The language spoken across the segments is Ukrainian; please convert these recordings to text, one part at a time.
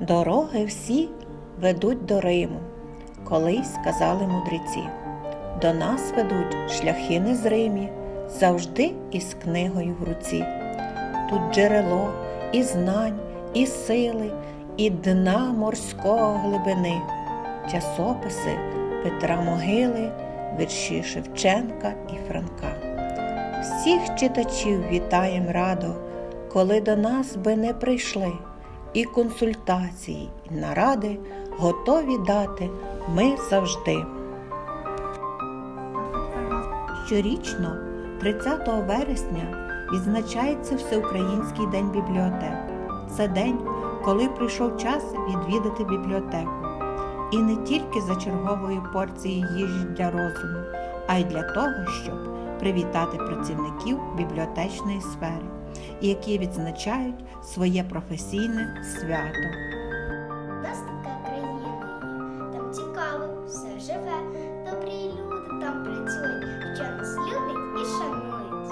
Дороги всі ведуть до Риму, колись казали мудреці. До нас ведуть шляхи незримі, завжди із книгою в руці. Тут джерело і знань, і сили, і дна морського глибини, часописи Петра Могили, вірші Шевченка і Франка. Всіх читачів вітаєм радо, коли до нас би не прийшли, і консультації, і наради готові дати ми завжди. Щорічно, 30 вересня, відзначається Всеукраїнський день бібліотек. Це день, коли прийшов час відвідати бібліотеку. І не тільки за черговою порцією їжі для розуму, а й для того, щоб привітати працівників бібліотечної сфери, які відзначають своє професійне свято. У нас така країна там цікаво, все живе, добрі люди там працюють, що нас люблять і шанують.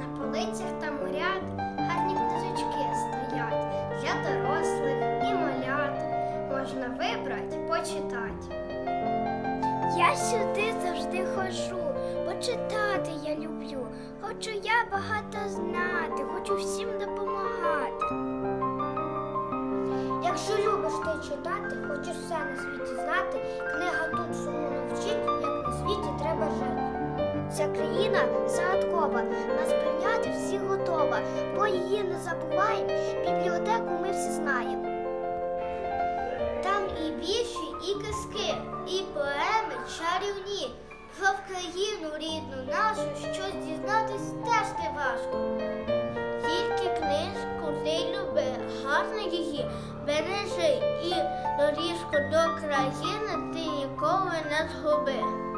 На полицях там у гарні книжечки стоять для дорослих і малят. Можна вибрати, почитати. Я сюди завжди хожу, бо читати я люблю. Хочу я багато знати, хочу всім допомагати. Якщо любиш ти читати, хочеш все на світі знати, книга тут всьому навчить, як на світі треба жити. Ця країна загадкова, нас прийняти всі готова, бо її не забуваємо, бібліотеку ми всі знаємо. Там і вірші, і казки, і країну рідну нашу, щось дізнатись теж не важко. Тільки книжку ти люби, гарно її бережи і доріжку до країни ти ніколи не згуби.